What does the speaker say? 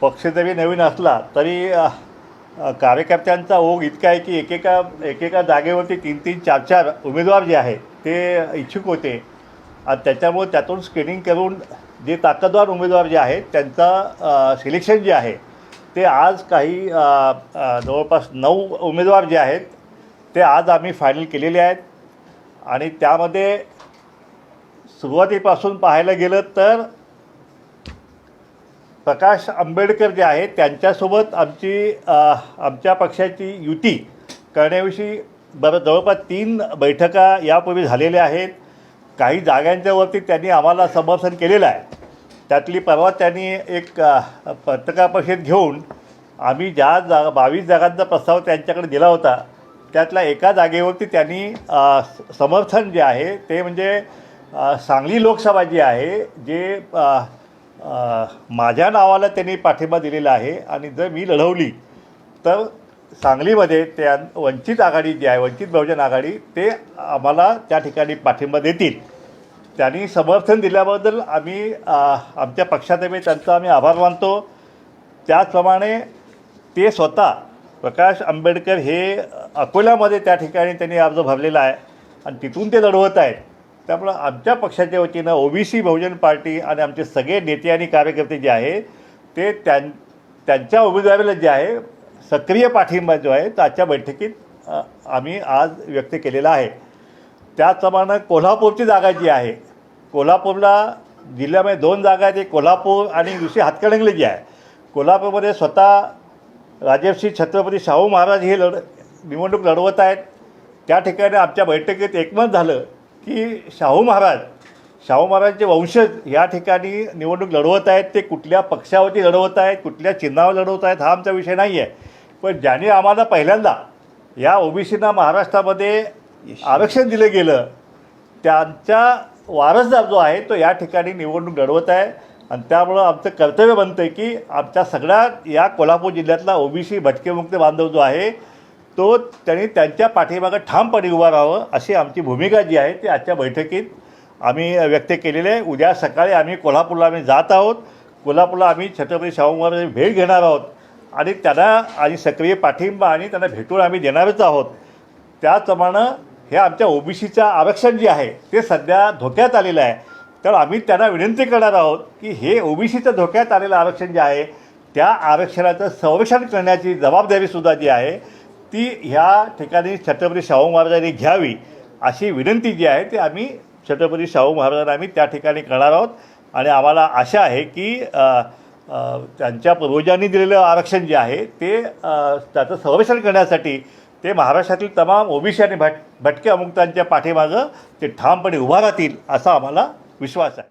पक्ष जरी नवीन असला तरी कार्यकर्त्यांचा ओघ इतका आहे की एकेका एकेका जागेवरती तीन तीन चार चार उमेदवार जे आहेत ते इच्छुक होते. आणि त्याच्यामुळे त्यातून स्क्रीनिंग करून जे ताकदवार उमेदवार जे आहेत त्यांचा सिलेक्शन जे आहे ते आज काही जवळपास नऊ उमेदवार जे आहेत ते आज आम्ही फायनल केलेले आहेत. आणि त्यामध्ये सुरुवातीपासून पाहायला गेलं तर प्रकाश आंबेडकर जे आहेत त्यांच्यासोबत आमची आमच्या पक्षाची युती करण्याविषयी बरं जवळपास तीन बैठका यापूर्वी झालेल्या आहेत. काही जागांच्यावरती त्यांनी आम्हाला समर्थन केलेलं आहे. त्यातली परवा त्यांनी एक पत्रकार परिषद घेऊन आम्ही ज्या जागा बावीस जागांचा प्रस्ताव त्यांच्याकडे दिला होता त्यातल्या एका जागेवरती त्यांनी समर्थन जे आहे ते म्हणजे सांगली लोकसभा जी आहे जे माझ्या नावाला त्यांनी पाठिंबा दिलेला आहे आणि जर मी लढवली तर सांगलीमध्ये त्या वंचित आघाडी जी आहे वंचित बहुजन आघाडी ते आम्हाला त्या ठिकाणी पाठिंबा देतील. त्यांनी समर्थन दिल्याबद्दल आम्ही आमच्या पक्षातर्फे त्यांचा आम्ही आभार मानतो. त्याचप्रमाणे ते स्वतः प्रकाश आंबेडकर हे अकोल्यामध्ये त्या ठिकाणी त्यांनी अर्ज भरलेला आहे आणि तिथून ते लढवत आहेत. त्यामुळं आमच्या पक्षाच्या वतीनं ओबीसी बहुजन पार्टी आणि आमचे सगळे नेते आणि कार्यकर्ते जे आहे ते त्यां त्यांच्या उमेदवारीला जे आहे सक्रिय पाठिंबा जो आहे तो आजच्या बैठकीत आम्ही आज व्यक्त केलेला आहे. त्याचप्रमाणे कोल्हापूरची जागा जी आहे कोल्हापूरला जिल्ह्यामध्ये दोन जागा आहेत एक कोल्हापूर आणि दुसरी हातकणंगले जी आहे. कोल्हापूरमध्ये स्वतः राजर्षी छत्रपती शाहू महाराज हे लढ निवडणूक लढवत आहेत. त्या ठिकाणी आमच्या बैठकीत एकमत झालं की शाहू महाराज शाहू महाराजचे वंशज या ठिकाणी निवडणूक लढवत आहेत ते कुठल्या पक्षावरती लढवत आहेत कुठल्या चिन्हावर लढवत आहेत हा आमचा विषय नाही आहे पण ज्याने आम्हाला पहिल्यांदा या ओबीसींना महाराष्ट्रामध्ये आरक्षण दिलं गेलं त्यांचा वारसदार जो आहे तो या ठिकाणी निवडणूक लढवत आहे. आणि त्यामुळं आमचं कर्तव्य बनतं आहे की आमच्या सगळ्या या कोल्हापूर जिल्ह्यातला ओबीसी भटकेमुक्त बांधव जो आहे तो त्यांनी त्यांच्या पाठीमागं ठामपणे उभं राहावं अशी आमची भूमिका जी आहे ती आजच्या बैठकीत आम्ही व्यक्त केलेली आहे. उद्या सकाळी आम्ही कोल्हापूरला आम्ही जात आहोत. कोल्हापूरला आम्ही छत्रपती शाहू महाराज भेट घेणार आहोत. आणि त्यांना आणि सक्रिय पाठिंबा आणि त्यांना भेटून आम्ही देणारच आहोत. त्याचप्रमाणे हे आमच्या ओबीसीचं आरक्षण जे आहे ते सध्या धोक्यात आलेलं आहे. तर आम्ही त्यांना विनंती करणार आहोत की हे ओबीसीचं धोक्यात आलेलं आरक्षण जे आहे त्या आरक्षणाचं संरक्षण करण्याची जबाबदारीसुद्धा जी आहे ती ह्या ठिकाणी छत्रपती शाहू महाराजांनी घ्यावी अशी विनंती जी आहे ती आम्ही छत्रपती शाहू महाराजांना आम्ही त्या ठिकाणी करणार आहोत. आणि आम्हाला आशा आहे की त्यांच्या पूर्वजांनी दिलेलं आरक्षण जे आहे ते त्याचं संरक्षण करण्यासाठी ते महाराष्ट्रातील तमाम ओबीसी आणि भट भटक्या अमुक्तांच्या पाठीमागं ते ठामपणे उभा राहतील असा आम्हाला विश्वास आहे.